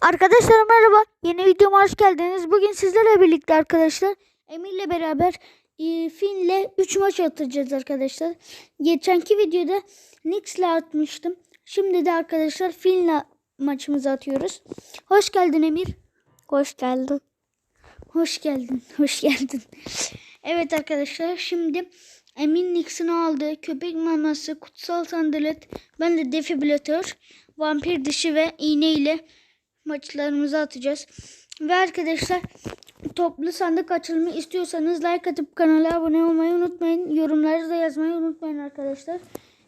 Arkadaşlar merhaba. Yeni videoma hoş geldiniz. Bugün sizlerle birlikte arkadaşlar Emir'le beraber e, Finn'le 3 maç atacağız arkadaşlar. Geçenki videoda Nix'le atmıştım. Şimdi de arkadaşlar Finn'le maçımızı atıyoruz. Hoş geldin Emir. Hoş geldin. Hoş geldin. Hoş geldin. Evet arkadaşlar şimdi Emin Nix'in aldığı köpek maması, kutsal sandalet, ben de defibrilatör, vampir dişi ve iğne ile maçlarımızı atacağız. Ve arkadaşlar toplu sandık açılımı istiyorsanız like atıp kanala abone olmayı unutmayın. Yorumları da yazmayı unutmayın arkadaşlar.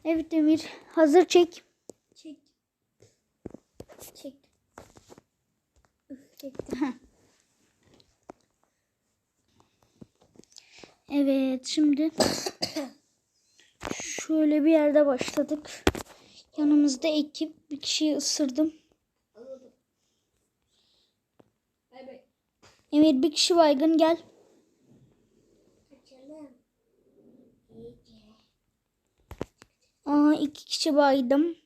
Evet Emir hazır çek. Çek. Çek. Çektim. Evet şimdi şöyle bir yerde başladık. Yanımızda ekip bir kişiyi ısırdım. Anladım. Bay bay. Emir bir kişi baygın gel. Aa iki kişi baydım.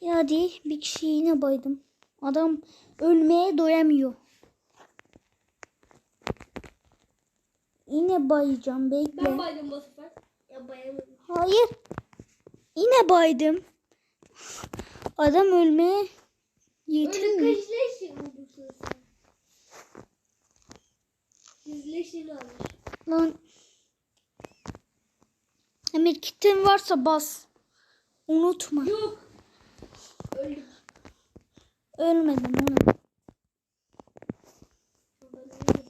Ya hadi bir kişi yine baydım. Adam ölmeye doyamıyor. Yine bayacağım bekle. Ben baydım bu sefer. Ya bayamadım. Hayır. Yine baydım. Adam ölmeye yetinmiyor. Lan. Emir kitin varsa bas. Unutma. Yok. Öldüm. Ölmedim. Ben öldüm.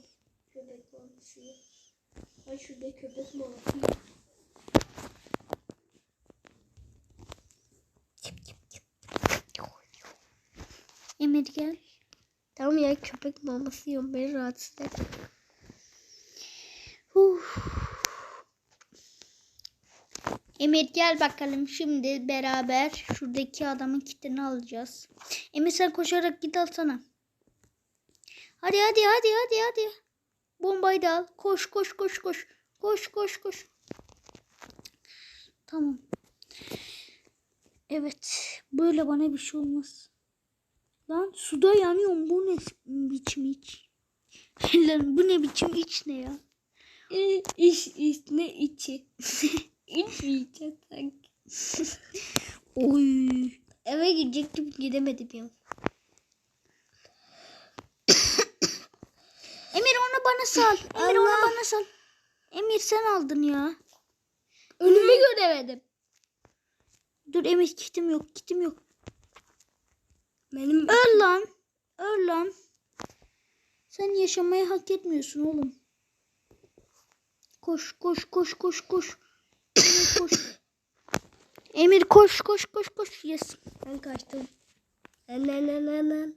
Köpek maması. Ben şurada köpek maması. Emir gel. Tamam ya köpek maması yiyorum. Beni rahatsız et. Uf. Emir gel bakalım şimdi beraber şuradaki adamın kitini alacağız. Emir sen koşarak git alsana. Hadi hadi hadi hadi hadi. Bombayı da al. Koş koş koş koş. Koş koş koş. Tamam. Evet. Böyle bana bir şey olmaz. Lan suda yanıyorum. Bu ne biçim iç? Lan bu ne biçim iç ne ya? İ- İş iş ne içi? İçmeyeceğiz sanki. Oy. Eve gidecektim gidemedim ya. Emir onu bana sal. Emir onu bana sal. Emir sen aldın ya. Önümü göremedim. Dur Emir kitim yok. Kitim yok. Benim Öl lan. Öl lan. Sen yaşamayı hak etmiyorsun oğlum. Koş koş koş koş koş. Emir koş. Emir koş koş koş koş. Yes. ben kaçtım. Lan lan lan.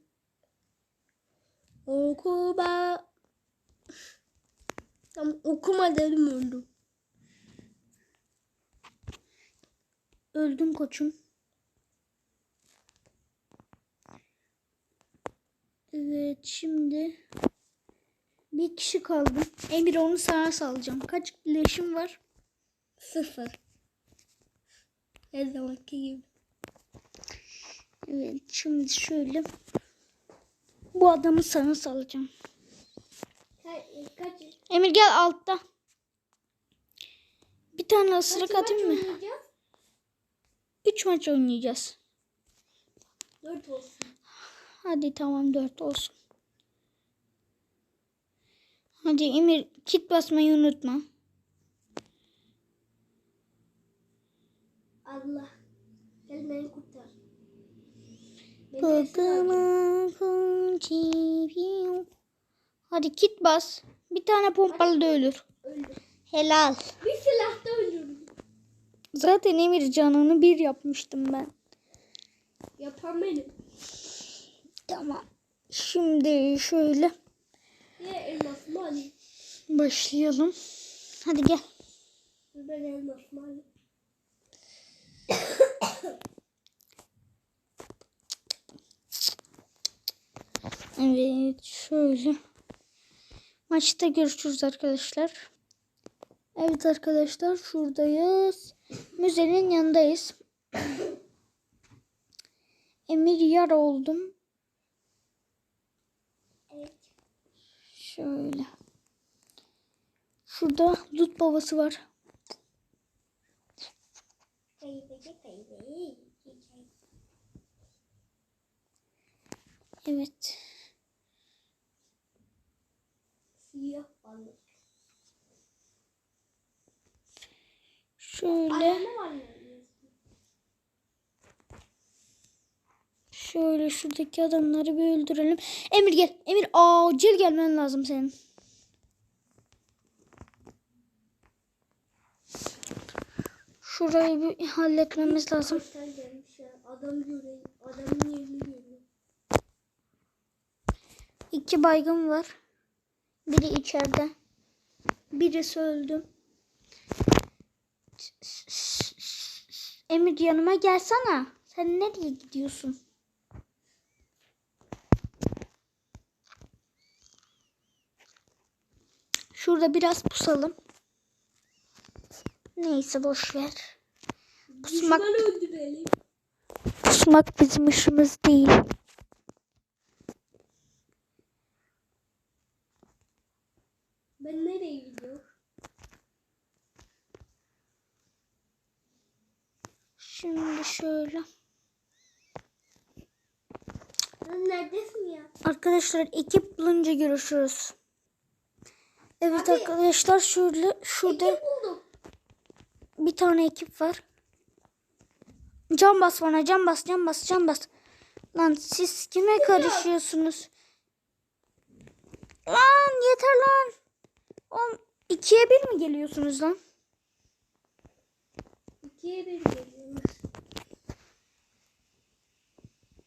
Okuma. Tam okuma dedim öldüm. Öldün koçum. Evet şimdi bir kişi kaldı. Emir onu sana salacağım. Kaç leşim var? Sıfır. Her zamanki gibi. Evet şimdi şöyle bu adamı sana salacağım. Kaç, kaç, Emir gel altta. Bir tane kaç ısırık maç atayım mı? Üç maç oynayacağız. Dört olsun. Hadi tamam dört olsun. Hadi Emir kit basmayı unutma. Allah. Gel beni kurtar. Pokemon TV. Hadi kit bas. Bir tane pompalı da ölür. Helal. Bir silahta öldürdüm. Zaten Emir canını bir yapmıştım ben. Yapan benim. Tamam. Şimdi şöyle başlayalım. Hadi gel. Ben elmasımı alayım. Evet şöyle. Maçta görüşürüz arkadaşlar. Evet arkadaşlar şuradayız. müzenin yanındayız. Emir yar oldum. Evet. Şöyle. Şurada dut babası var. Evet. Siyah. Şöyle mı? Şöyle şuradaki adamları bir öldürelim. Emir gel. Emir acil gelmen lazım senin. Şurayı bir halletmemiz lazım. Adam göreyim. Adamın yerini. İki baygın var. Biri içeride. Birisi öldü. Emir yanıma gelsene. Sen nereye gidiyorsun? Şurada biraz pusalım. Neyse boş ver. Pusmak, pusmak bizim işimiz değil. Ben nereye gidiyorum? Şimdi şöyle. Neredesin ya? Arkadaşlar ekip bulunca görüşürüz. Evet Abi- arkadaşlar şöyle şurada bir tane ekip var. Can bas bana can bas can bas can bas. Lan siz kime karışıyorsunuz? Lan yeter lan. Oğlum ikiye bir mi geliyorsunuz lan? İkiye bir geliyormuş.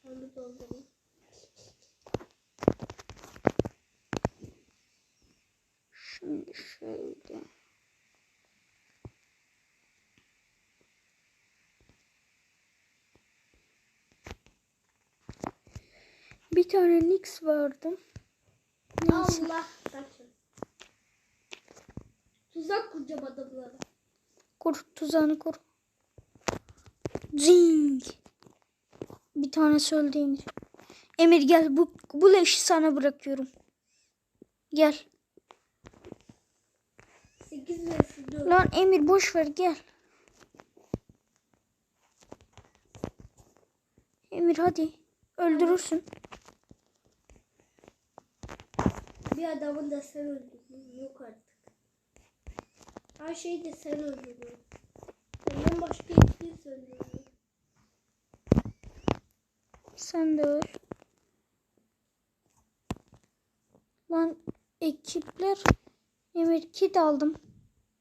Onu doldurayım. Şimdi şöyle. Bir tane Nix vardı. Neyse. Allah kaçın. Tuzak kuracağım adamlara. Kur tuzağını kur. Zing. Bir tane öldü Emir. Emir gel bu, bu leşi sana bırakıyorum. Gel. 8 ve 4. Lan Emir boş ver gel. Emir hadi. Öldürürsün. Bir adamı da sen öldürdün. Yok artık. Her şeyi de sen öldürdün. Benden başka hiç kimse öldürmüyor. Sen de öl. Lan ekipler. Emir kit aldım.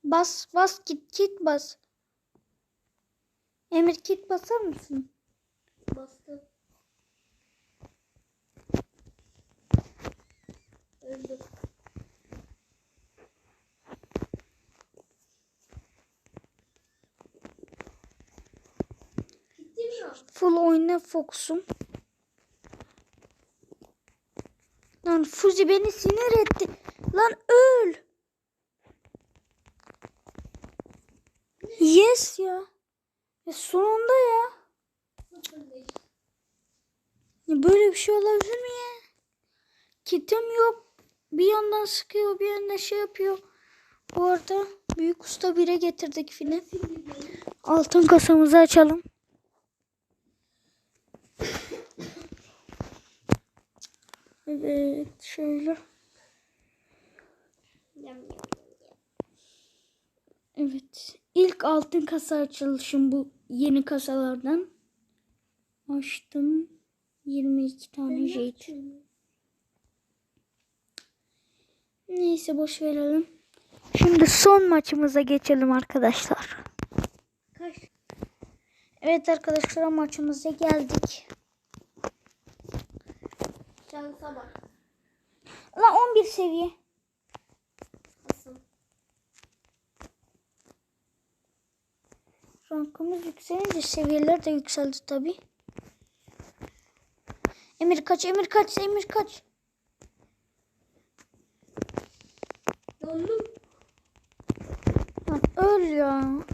Bas bas kit kit bas. Emir kit basar mısın? Bastım. O? Full oyna fokusum. Lan Fuzi beni sinir etti. Lan öl. Yes ya. ya sonunda ya. ya. Böyle bir şey olabilir mi ya? Kitim yok. Bir yandan sıkıyor bir yandan şey yapıyor. Bu arada büyük usta bire getirdik film. Altın kasamızı açalım. Evet şöyle. Evet. İlk altın kasa açılışım bu yeni kasalardan. Açtım. 22 tane jet. Neyse boş verelim. Şimdi son maçımıza geçelim arkadaşlar. Kaç? Evet arkadaşlar maçımıza geldik. Şansa bak. La 11 seviye. Hasan. Rankımız yükselince seviyeler de yükseldi tabi. Emir kaç, Emir kaç, Emir kaç. Lan öl ya.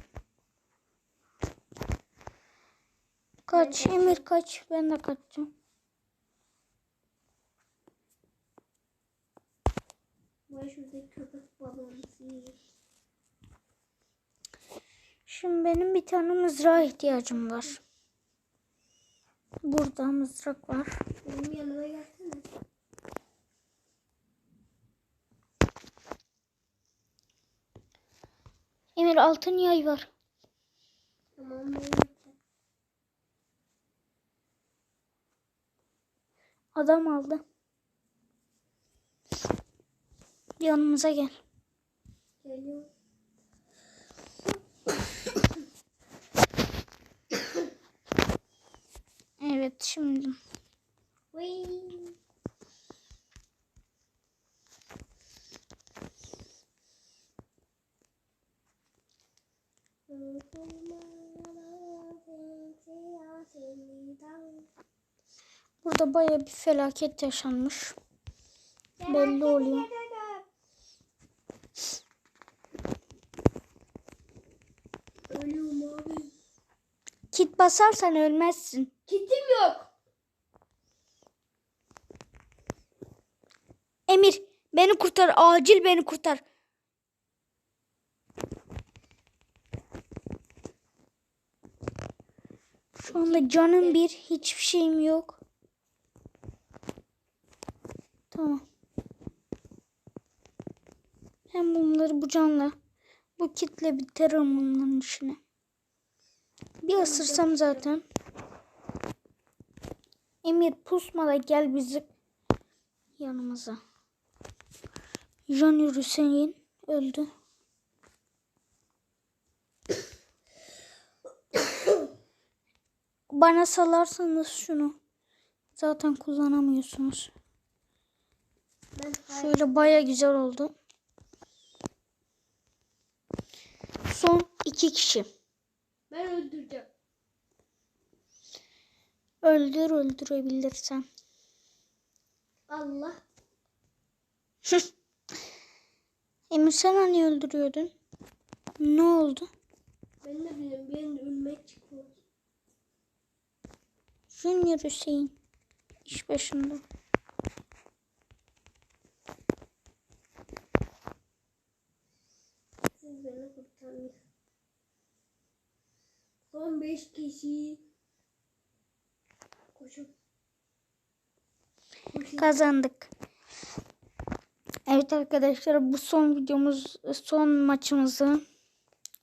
Kaç Emir kaç. Ben de kaçacağım. Şimdi benim bir tane mızrağa ihtiyacım var. Burada mızrak var. Benim yanıma gelsene. Emir altın yay var. Tamam. Adam aldı. Yanımıza gel. Geliyorum. Evet şimdi. Vay. Burada baya bir felaket yaşanmış. Belli oluyor. Ölüyorum abi. Kit basarsan ölmezsin. Kitim yok. Emir beni kurtar. Acil beni kurtar. Şu anda canım bir. Hiçbir şeyim yok. Tamam. Hem bunları bu canla bu kitle bitiririm bunların işini. Bir ısırsam zaten. Emir pusma da gel bizi yanımıza. John Hüseyin öldü. Bana salarsanız şunu. Zaten kullanamıyorsunuz. Ben Şöyle baya güzel oldu. Son iki kişi. ben öldüreceğim. Öldür öldürebilirsen. Allah. Emir sen hani öldürüyordun? Ne oldu? Ben ne bileyim benim ölmek çıkıyor. Junior Hüseyin. iş başında. Beni kurtarın. Son 5 kişi. Koşun. Kazandık. Evet arkadaşlar bu son videomuz son maçımızı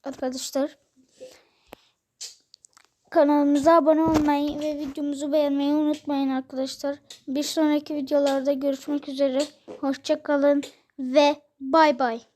arkadaşlar kanalımıza abone olmayı ve videomuzu beğenmeyi unutmayın arkadaşlar. Bir sonraki videolarda görüşmek üzere. Hoşça kalın ve bay bay.